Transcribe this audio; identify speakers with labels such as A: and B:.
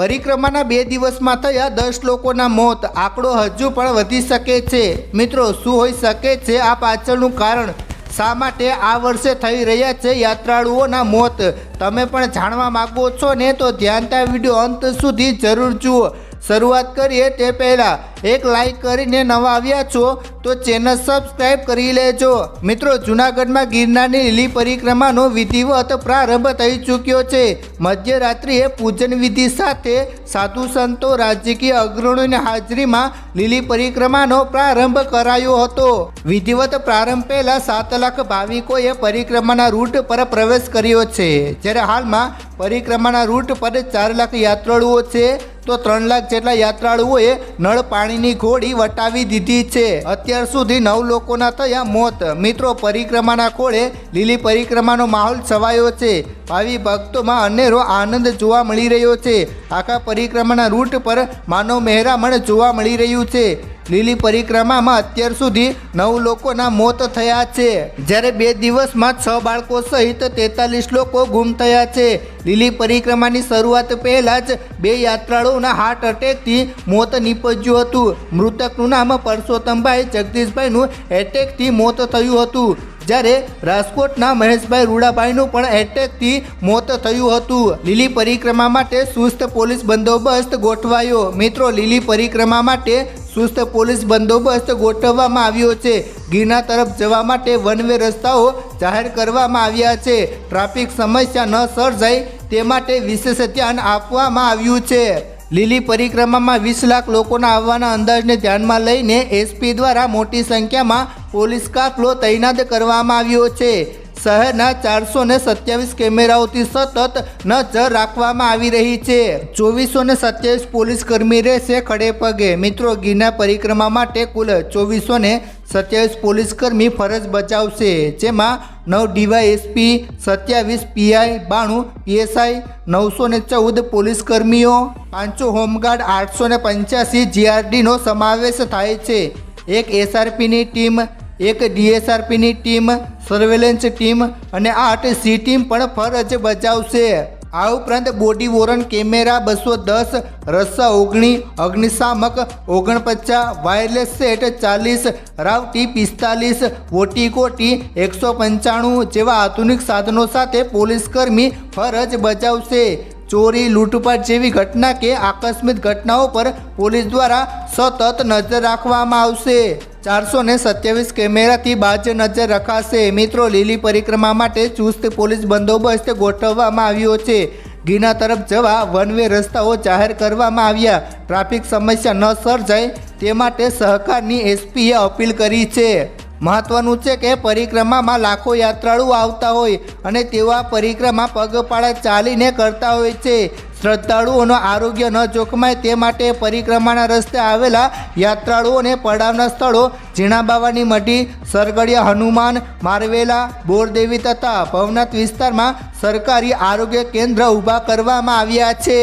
A: પરિક્રમાના બે દિવસમાં થયા દસ લોકોના મોત. આંકડો હજુ પણ વધી શકે છે. મિત્રો, શું હોઈ શકે છે આ પાછળનું કારણ? શા માટે આ વર્ષે થઈ રહ્યા છે યાત્રાળુઓના મોત? તમે પણ જાણવા માગો છો ને, તો ધ્યાનતા વીડિયો અંત સુધી જરૂર જુઓ. શરૂઆત કરીએ તે પહેલાં એક લાઈક કરીને નવા આવ્યા છો તો ચેનલ સબસ્ક્રાઈબ કરી લેજો. મિત્રો, જૂનાગઢમાં ગિરનારની લીલી પરિક્રમાનો વિધિવત પ્રારંભ થઈ ચૂક્યો છે. મધ્યરાત્રિએ પૂજન વિધિ સાથે સાધુ સંતો, રાજકીય અગ્રણીઓની હાજરીમાં લીલી પરિક્રમાનો પ્રારંભ કરાયો હતો. વિધિવત પ્રારંભ પહેલાં સાત લાખ ભાવિકોએ પરિક્રમાના રૂટ પર પ્રવેશ કર્યો છે. જ્યારે હાલમાં પરિક્રમાના રૂટ પર ચાર લાખ યાત્રાળુઓ છે. તો ત્રણ લાખ જેટલા યાત્રાળુઓએ નળ પાણીની ઘોડી વટાવી દીધી છે. અત્યાર સુધી નવ લોકોના થયા મોત. મિત્રો, પરિક્રમાના ખોળે લીલી પરિક્રમાનો માહોલ છવાયો છે. ભાવિ ભક્તોમાં અનેરો આનંદ જોવા મળી રહ્યો છે. આખા પરિક્રમાના રૂટ પર માનવ મહેરામણ જોવા મળી રહ્યું છે. લીલી પરિક્રમામાં અત્યાર સુધી નવ લોકોના મોત થયા છે. જ્યારે બે દિવસમાં છ બાળકો સહિત તેતાલીસ લોકો ગુમ થયા છે. લીલી પરિક્રમાની શરૂઆત પહેલાં જ બે યાત્રાળુઓના હાર્ટ અટેકથી મોત નીપજ્યું હતું. મૃતકનું નામ પરસોત્તમભાઈ જગદીશભાઈનું એટેકથી મોત થયું હતું. જ્યારે રાજકોટના મહેશભાઈ રૂડાભાઈનું પણ એટેકથી મોત થયું હતું. લીલી પરિક્રમા માટે સુસ્ત પોલીસ બંદોબસ્ત ગોઠવાયો. મિત્રો, લીલી પરિક્રમા માટે સુસ્ત પોલીસ બંદોબસ્ત ગોઠવવામાં આવ્યો છે. ગીરના તરફ જવા માટે વન વે રસ્તાઓ જાહેર કરવામાં આવ્યા છે. ટ્રાફિક સમસ્યા ન સર્જાય તે માટે વિશેષ ધ્યાન આપવામાં આવ્યું છે. લીલી પરિક્રમામાં વીસ લાખ લોકોના આવવાના અંદાજને ધ્યાનમાં લઈને એસપી દ્વારા મોટી સંખ્યામાં પોલીસ કાફલો તૈનાત કરવામાં આવ્યો છે. શહેરના ચારસો ને સત્યાવીસ કેમેરાઓથી સતત નજર રાખવામાં આવી રહી છે. ચોવીસો ને સત્યાવીસ પોલીસ કર્મી રહેશે ખડે પગે. મિત્રો, ગીરના પરિક્રમા માટે કુલ ચોવીસો ને સત્યાવીસ પોલીસ કર્મી ફરજ બજાવશે, જેમાં નવ ડીવાયએસપી, સત્યાવીસ પીઆઈ, બાણું પીએસઆઈ, નવસો ને ચૌદ પોલીસ કર્મીઓ, પાંચસો હોમગાર્ડ, આઠસો ને પંચ્યાસી જીઆરડીનો સમાવેશ થાય છે. એક એસઆરપીની ટીમ એક ડીએસઆરપીની ટીમ સર્વેલન્સ ટીમ અને આઠ સી ટીમ પણ ફરજ બજાવશે. આ ઉપરાંત બોડી વોરન કેમેરા બસો દસ, રસ્સા ઓગણી, અગ્નિશામક ઓગણપચાસ વાયરલેસ સેટ ચાલીસ, રાવટી પિસ્તાલીસ વોટી કોટી એકસો પંચાણું જેવા આધુનિક સાધનો સાથે પોલીસકર્મી ફરજ બજાવશે. ચોરી, લૂંટપાટ જેવી ઘટના કે આકસ્મિક ઘટનાઓ પર પોલીસ દ્વારા સતત નજર રાખવામાં આવશે. ચારસો ને સત્યાવીસ કેમેરાથી બાજ નજર રખાશે. મિત્રો, લીલી પરિક્રમા માટે ચુસ્ત પોલીસ બંદોબસ્ત ગોઠવવામાં આવ્યો છે. ગીના તરફ જવા વન વે રસ્તાઓ જાહેર કરવામાં આવ્યા. ટ્રાફિક સમસ્યા ન સર્જાય તે માટે સહકારની એસપીએ અપીલ કરી છે. મહત્વનું છે કે પરિક્રમામાં લાખો યાત્રાળુઓ આવતા હોય અને આ પરિક્રમા પગપાળા ચાલીને કરતા હોય છે. શ્રદ્ધાળુઓનું આરોગ્ય ન જોખમાય તે માટે પરિક્રમાના રસ્તે આવેલા યાત્રાળુઓને પડાવના સ્થળો જીણાબાવાની મઢી, સરગડિયા, હનુમાન, મારવેલા, બોરદેવી તથા ભવનાથ વિસ્તારમાં સરકારી આરોગ્ય કેન્દ્ર ઊભા કરવામાં આવ્યા છે.